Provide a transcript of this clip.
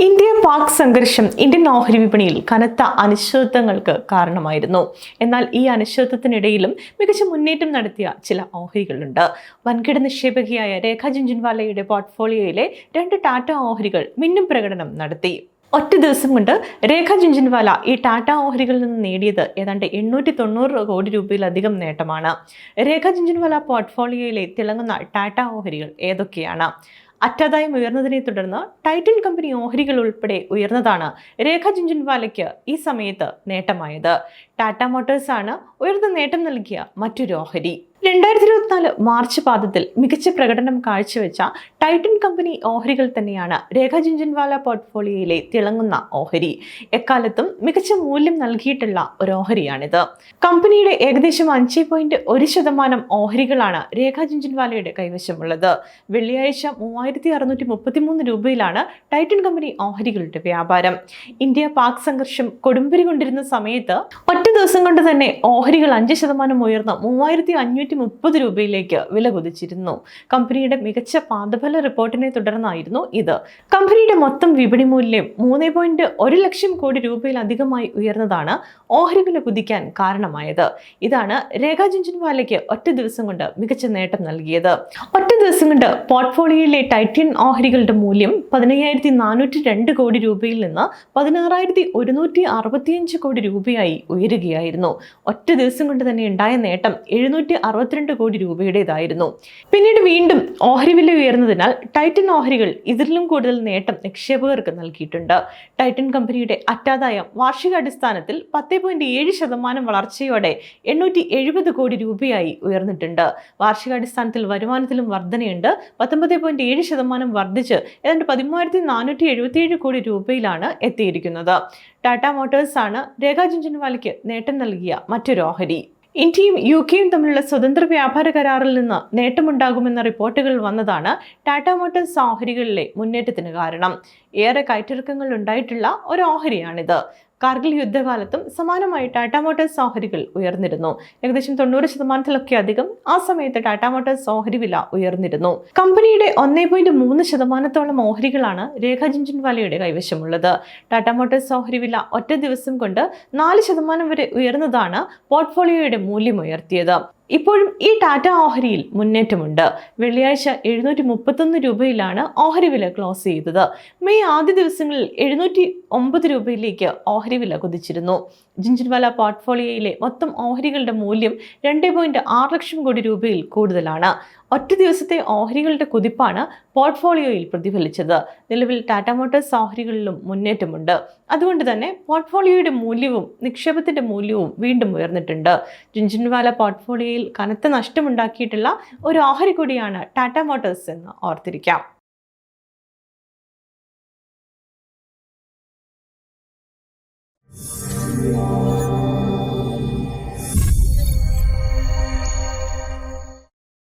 India Pak സംഘർഷം Indian ഓഹരി വിപണിയിൽ കനത്ത അനിശ്ചിതത്വങ്ങൾക്ക് കാരണമായിരുന്നു. എന്നാൽ ഈ അനിശ്ചിതത്വത്തിനിടയിലും മികച്ച മുന്നേറ്റം നടത്തിയ ചില ഓഹരികളുണ്ട്. വൻകിട നിക്ഷേപകയായ രേഖ ജുൻജുൻവാലയുടെ പോർട്ട്ഫോളിയോയിലെ രണ്ട് ടാറ്റ ഓഹരികൾ മിന്നും പ്രകടനം നടത്തി. ഒറ്റ ദിവസം കൊണ്ട് രേഖ ജുൻജിൻവാല ഈ ടാറ്റ ഓഹരികളിൽ നിന്ന് നേടിയത് ഏതാണ്ട് എണ്ണൂറ്റി തൊണ്ണൂറ് കോടി രൂപയിലധികം നേട്ടമാണ്. രേഖ ജുൻജിൻവാല പോർട്ട്ഫോളിയോയിലെ തിളങ്ങുന്ന ടാറ്റ ഓഹരികൾ ഏതൊക്കെയാണ്? അറ്റാദായം ഉയർന്നതിനെ തുടർന്ന് ടൈറ്റൻ കമ്പനി ഓഹരികൾ ഉൾപ്പെടെ ഉയർന്നതാണ് രേഖ ജുഞ്ചുൻവാലയ്ക്ക് ഈ സമയത്ത് നേട്ടമായത്. ടാറ്റ മോട്ടോഴ്സാണ് ഉയർന്ന നേട്ടം നൽകിയ മറ്റൊരു ഓഹരി. രണ്ടായിരത്തി ഇരുപത്തിനാല് മാർച്ച് പാദത്തിൽ മികച്ച പ്രകടനം കാഴ്ചവെച്ച ടൈറ്റൻ കമ്പനി ഓഹരികൾ തന്നെയാണ് രേഖ ജിഞ്ചൻവാല പോർട്ട്ഫോളിയോയിലെ തിളങ്ങുന്ന ഓഹരി. എക്കാലത്തും മികച്ച മൂല്യം നൽകിയിട്ടുള്ള ഒരു ഓഹരിയാണിത്. കമ്പനിയുടെ ഏകദേശം അഞ്ച് പോയിന്റ് ഒരു ശതമാനം ഓഹരികളാണ് രേഖ ജിഞ്ചൻവാലയുടെ കൈവശമുള്ളത്. വെള്ളിയാഴ്ച മൂവായിരത്തി അറുന്നൂറ്റി മുപ്പത്തിമൂന്ന് രൂപയിലാണ് ടൈറ്റൻ കമ്പനി ഓഹരികളുടെ വ്യാപാരം. ഇന്ത്യ പാക് സംഘർഷം കൊടുമ്പിരി കൊണ്ടിരുന്ന സമയത്ത് ദിവസം കൊണ്ട് തന്നെ ഓഹരികൾ അഞ്ച് ശതമാനം ഉയർന്ന മൂവായിരത്തി അഞ്ഞൂറ്റി മുപ്പത് രൂപയിലേക്ക് വില കുതിച്ചിരുന്നു. കമ്പനിയുടെ മികച്ച പാദഫല റിപ്പോർട്ടിനെ തുടർന്നായിരുന്നു ഇത്. കമ്പനിയുടെ മൊത്തം വിപണി മൂല്യം മൂന്ന് പോയിന്റ് ഒരു ലക്ഷം കോടി രൂപയിലധികമായി ഉയർന്നതാണ് ഓഹരി വില കുതിക്കാൻ കാരണമായത്. ഇതാണ് രേഖ ജുഞ്ചുൻവാലയ്ക്ക് ഒറ്റ ദിവസം കൊണ്ട് മികച്ച നേട്ടം നൽകിയത്. ഒറ്റ ദിവസം കൊണ്ട് പോർട്ട്ഫോളിയോയിലെ ടൈറ്റൻ ഓഹരികളുടെ മൂല്യം പതിനയ്യായിരത്തി നാനൂറ്റി രണ്ട് കോടി രൂപയിൽ നിന്ന് പതിനാറായിരത്തി ഒരുന്നൂറ്റി അറുപത്തിയഞ്ച് കോടി രൂപയായി ഉയരുകയായിരുന്നു ഒറ്റ ദിവസം കൊണ്ട് തന്നെ ഉണ്ടായ നേട്ടം എഴുന്നൂറ്റി അറുപത്തിരണ്ട് കോടി രൂപയുടേതായിരുന്നു. പിന്നീട് വീണ്ടും ഓഹരി വില ഉയർന്നതിനാൽ ടൈറ്റൻ ഓഹരികൾ ഇതിലും കൂടുതൽ നേട്ടം നിക്ഷേപകർക്ക് നൽകിയിട്ടുണ്ട്. ടൈറ്റൻ കമ്പനിയുടെ അറ്റാദായം വാർഷികാടിസ്ഥാനത്തിൽ പത്ത് പോയിന്റ് ഏഴ് ശതമാനം വളർച്ചയോടെ എണ്ണൂറ്റി എഴുപത് കോടി രൂപയായി ഉയർന്നിട്ടുണ്ട്. വാർഷികാടിസ്ഥാനത്തിൽ വരുമാനത്തിലും വർധനയുണ്ട്. പത്തൊമ്പത് പോയിന്റ് ഏഴ് ശതമാനം വർദ്ധിച്ച് ഏതാണ്ട് പതിമൂവായിരത്തി നാനൂറ്റി എഴുപത്തിയേഴ് കോടി രൂപയിലാണ് എത്തിയിരിക്കുന്നത്. ടാറ്റ മോട്ടോഴ്സ് ആണ് രേഖ ജുഞ്ചുൻവാലയ്ക്ക് നേട്ടം നൽകിയ മറ്റൊരു ഓഹരി. ഇന്ത്യയും യു കെയും തമ്മിലുള്ള സ്വതന്ത്ര വ്യാപാര കരാറിൽ നിന്ന് നേട്ടമുണ്ടാകുമെന്ന റിപ്പോർട്ടുകൾ വന്നതാണ് ടാറ്റ മോട്ടോഴ്സ് ഓഹരികളിലെ മുന്നേറ്റത്തിന് കാരണം. ഏറെ കയറ്റിറക്കങ്ങൾ ഉണ്ടായിട്ടുള്ള ഒരു ഓഹരിയാണിത്. കാർഗിൽ യുദ്ധകാലത്തും സമാനമായി ടാറ്റ മോട്ടോഴ്സ് ഓഹരികൾ ഉയർന്നിരുന്നു. ഏകദേശം തൊണ്ണൂറ് ശതമാനത്തിലൊക്കെ അധികം ആ സമയത്ത് ടാറ്റ മോട്ടോഴ്സ് ഓഹരി വില ഉയർന്നിരുന്നു. കമ്പനിയുടെ ഒന്നേ പോയിന്റ് മൂന്ന് ശതമാനത്തോളം ഓഹരികളാണ് രേഖ ജുഞ്ചുൻവാലയുടെ കൈവശമുള്ളത്. ടാറ്റ മോട്ടോഴ്സ് ഓഹരി വില ഒറ്റ ദിവസം കൊണ്ട് നാല് ശതമാനം വരെ ഉയർന്നതാണ് പോർട്ട്ഫോളിയോയുടെ മൂല്യം ഉയർത്തിയത്. ഇപ്പോഴും ഈ ടാറ്റ ഓഹരിയിൽ മുന്നേറ്റമുണ്ട്. വെള്ളിയാഴ്ച എഴുന്നൂറ്റി മുപ്പത്തൊന്ന് രൂപയിലാണ് ഓഹരി വില ക്ലോസ് ചെയ്തത്. മെയ് ആദ്യ ദിവസങ്ങളിൽ എഴുന്നൂറ്റി ഒമ്പത് രൂപയിലേക്ക് ഓഹരി വില കുതിച്ചിരുന്നു. ജിഞ്ചിൻവാല പോർട്ട്ഫോളിയോയിലെ മൊത്തം ഓഹരികളുടെ മൂല്യം രണ്ട് പോയിന്റ് ആറ് ലക്ഷം കോടി രൂപയിൽ കൂടുതലാണ്. ഒറ്റ ദിവസത്തെ ഓഹരികളുടെ കുതിപ്പാണ് പോർട്ട്ഫോളിയോയിൽ പ്രതിഫലിച്ചത്. നിലവിൽ ടാറ്റ മോട്ടോഴ്സ് ഓഹരികളിലും മുന്നേറ്റമുണ്ട്. അതുകൊണ്ട് തന്നെ പോർട്ട്ഫോളിയോയുടെ മൂല്യവും നിക്ഷേപത്തിന്റെ മൂല്യവും വീണ്ടും ഉയർന്നിട്ടുണ്ട്. ജിഞ്ചിൻവാല പോർട്ട്ഫോളിയോയിൽ കനത്ത നഷ്ടമുണ്ടാക്കിയിട്ടുള്ള ഒരു ഓഹരി കൂടിയാണ് ടാറ്റ മോട്ടോഴ്സ് എന്ന് ഓർത്തിരിക്കാം.